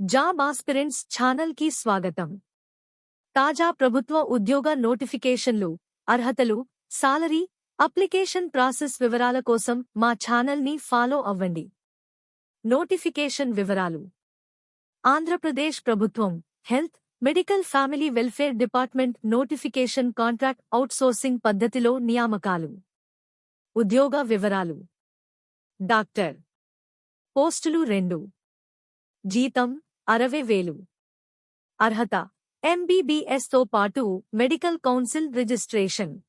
Job aspirants ఛానల్కి స్వాగతం. తాజా ప్రభుత్వ ఉద్యోగ నోటిఫికేషన్లు అర్హతలు సాలరీ అప్లికేషన్ ప్రాసెస్ వివరాల కోసం మా ఛానల్ని ఫాలో అవ్వండి. నోటిఫికేషన్ వివరాలు. ఆంధ్రప్రదేశ్ ప్రభుత్వం health medical family welfare department notification contract outsourcing పద్ధతిలో నియామకాలు. ఉద్యోగ వివరాలు. డాక్టర్. పోస్టులు రెండు. జీతం అరవై వేలు. అర్హత ఎంబీబీఎస్తో పాటు మెడికల్ కౌన్సిల్ రిజిస్ట్రేషన్.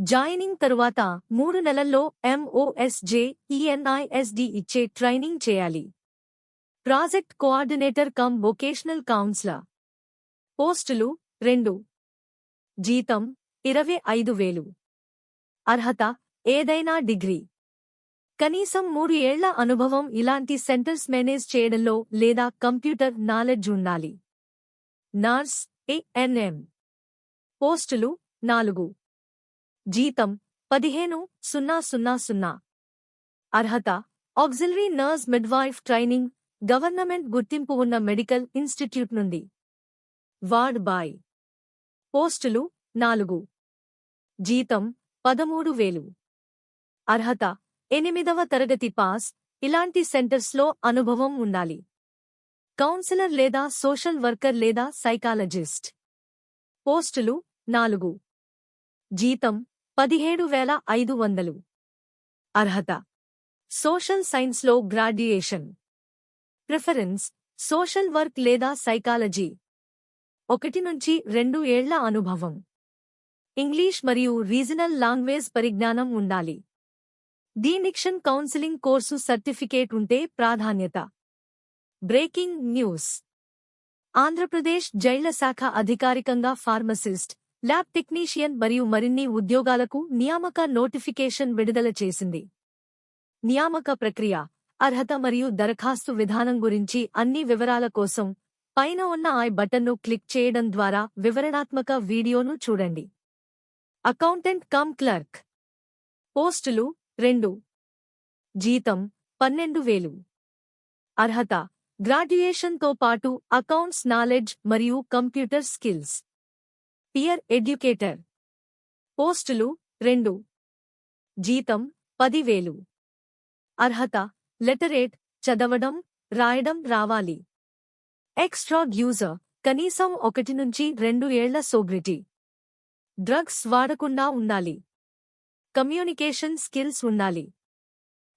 జాయినింగ్ తరువాత మూడు నెలల్లో ఎంఓఎస్జే ఈఎన్ఐఎస్డి ఇచ్చే ట్రైనింగ్ చేయాలి. Project coordinator cum vocational counsellor. పోస్టులు రెండు. జీతం ఇరవై ఐదు వేలు. అర్హత ఏదైనా డిగ్రీ. కనీసం మూడు ఏళ్ళ అనుభవం ఇలాంటి సెంటర్స్ మేనేజ్ చేయడంలో లేదా కంప్యూటర్ నాలెడ్జ్ ఉండాలి. నర్స్ ఏఎన్ఎం పోస్టులు నాలుగు. జీతం పదిహేను సున్నా సున్నా సున్నా. అర్హత auxiliary nurse midwife training government గుర్తింపు ఉన్న మెడికల్ ఇన్స్టిట్యూట్ నుండి. వార్డ్ బాయ్ పోస్టులు నాలుగు. జీతం పదమూడు వేలు. అర్హత ఎనిమిదవ తరగతి పాస్. ఇలాంటి సెంటర్స్లో అనుభవం ఉండాలి. కౌన్సిలర్ లేదా సోషల్ వర్కర్ లేదా సైకాలజిస్ట్. పోస్టులు నాలుగు. జీతం పదిహేడు వేల ఐదు వందలు. అర్హత. సోషల్ సైన్స్లో గ్రాడ్యుయేషన్. ప్రిఫరెన్స్ సోషల్ వర్క్ లేదా సైకాలజీ. ఒకటి నుంచి రెండు ఏళ్ళ అనుభవం. ఇంగ్లీష్ మరియు రీజనల్ లాంగ్వేజ్ పరిజ్ఞానం ఉండాలి. డీనిక్షన్ కౌన్సిలింగ్ కోర్సు సర్టిఫికేట్ ఉంటే ప్రాధాన్యత. Breaking news. ఆంధ్రప్రదేశ్ జైళ్ళ శాఖ అధికారికంగా ఫార్మసిస్ట్ ల్యాబ్ టెక్నీషియన్ మరియు మరిన్ని ఉద్యోగాలకు నియామక నోటిఫికేషన్ విడుదల చేసింది. నియామక ప్రక్రియ అర్హత మరియు దరఖాస్తు విధానం గురించి అన్ని వివరాల కోసం పైన ఉన్న ఐ బటన్ను క్లిక్ చేయడం ద్వారా వివరణాత్మక వీడియోను చూడండి. Accountant cum clerk. పోస్టులు రెండు. జీతం పన్నెండు వేలు. అర్హత గ్రాడ్యుయేషన్తో పాటు అకౌంట్స్ నాలెడ్జ్ మరియు కంప్యూటర్ స్కిల్స్. Peer educator. పోస్టులు రెండు. జీతం పదివేలు అర్హత లెటరేట్ చదవడం రాయడం రావాలి. ఎక్స్ట్రా యూజర్ కనీసం ఒకటి నుంచి రెండు ఏళ్ళ సోబ్రిటీ డ్రగ్స్ వాడకుండా ఉండాలి. కమ్యూనికేషన్ స్కిల్స్ ఉండాలి.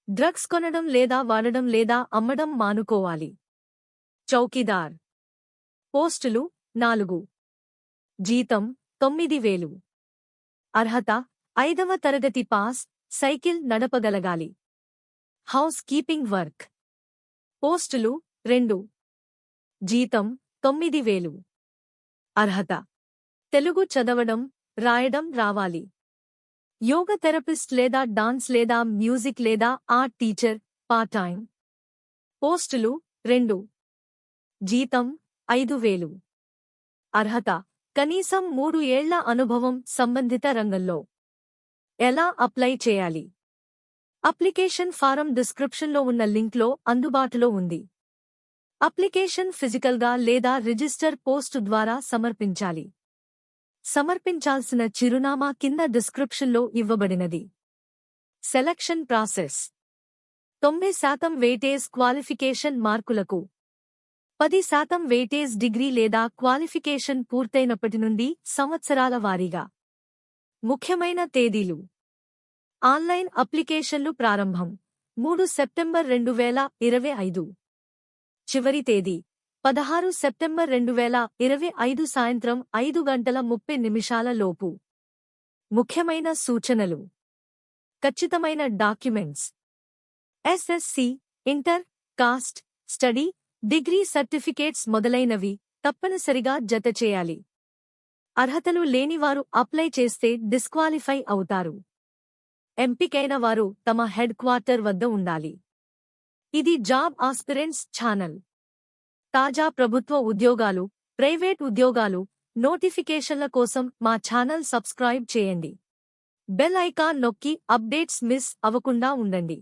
డ్రగ్స్ కొనడం లేదా వాడడం లేదా అమ్మడం మానుకోవాలి. చౌకీదార్. పోస్టులు నాలుగు. జీతం తొమ్మిది వేలు. అర్హత ఐదవ తరగతి పాస్ సైకిల్ నడపగలగాలి. Housekeeping work. పోస్టులు రెండు. జీతం తొమ్మిది వేలు. అర్హత. తెలుగు చదవడం రాయడం రావాలి. యోగ థెరపిస్ట్ లేదా డాన్స్ లేదా మ్యూజిక్ లేదా ఆర్ట్ టీచర్ పార్ట్ టైం పోస్టులు రెండు. జీతం ఐదు వేలు. అర్హత కనీసం మూడు ఏళ్ళ అనుభవం సంబంధిత రంగంలో. ఎలా అప్లై చేయాలి? అప్లికేషన్ ఫారం డిస్క్రిప్షన్లో ఉన్న లింక్లో అందుబాటులో ఉంది. అప్లికేషన్ ఫిజికల్గా లేదా రిజిస్టర్ పోస్టు ద్వారా సమర్పించాలి. సమర్పించాల్సిన చిరునామా కింద డిస్క్రిప్షన్లో ఇవ్వబడినది. Selection process. తొంభై శాతం వెయిటేజ్ క్వాలిఫికేషన్ మార్కులకు. పది శాతం వెయిటేజ్ డిగ్రీ లేదా క్వాలిఫికేషన్ పూర్తయినప్పటి నుండి సంవత్సరాల వారీగా. ముఖ్యమైన తేదీలు. ఆన్లైన్ అప్లికేషన్లు ప్రారంభం. మూడు సెప్టెంబర్ రెండు వేల ఇరవై ఐదు. చివరి తేదీ. పదహారు సెప్టెంబర్ రెండు వేల ఇరవై ఐదు సాయంత్రం ఐదు గంటల ముప్పై నిమిషాల లోపు. ముఖ్యమైన సూచనలు. ఖచ్చితమైన documents. SSC inter caste study degree certificates మొదలైనవి తప్పనిసరిగా జతచేయాలి అర్హతలు లేనివారు అప్లై చేస్తే డిస్క్వాలిఫై అవుతారు. ఎంపికైన వారు తమ హెడ్ క్వార్టర్ వద్ద ఉండాలి. ఇది జాబ్ ఆస్పిరెంట్స్ ఛానల్. తాజా ప్రభుత్వ ఉద్యోగాలు ప్రైవేట్ ఉద్యోగాలు నోటిఫికేషన్ల కోసం మా ఛానల్ సబ్స్క్రైబ్ చేయండి. బెల్ ఐకాన్ నొక్కి అప్డేట్స్ మిస్ అవ్వకుండా ఉండండి.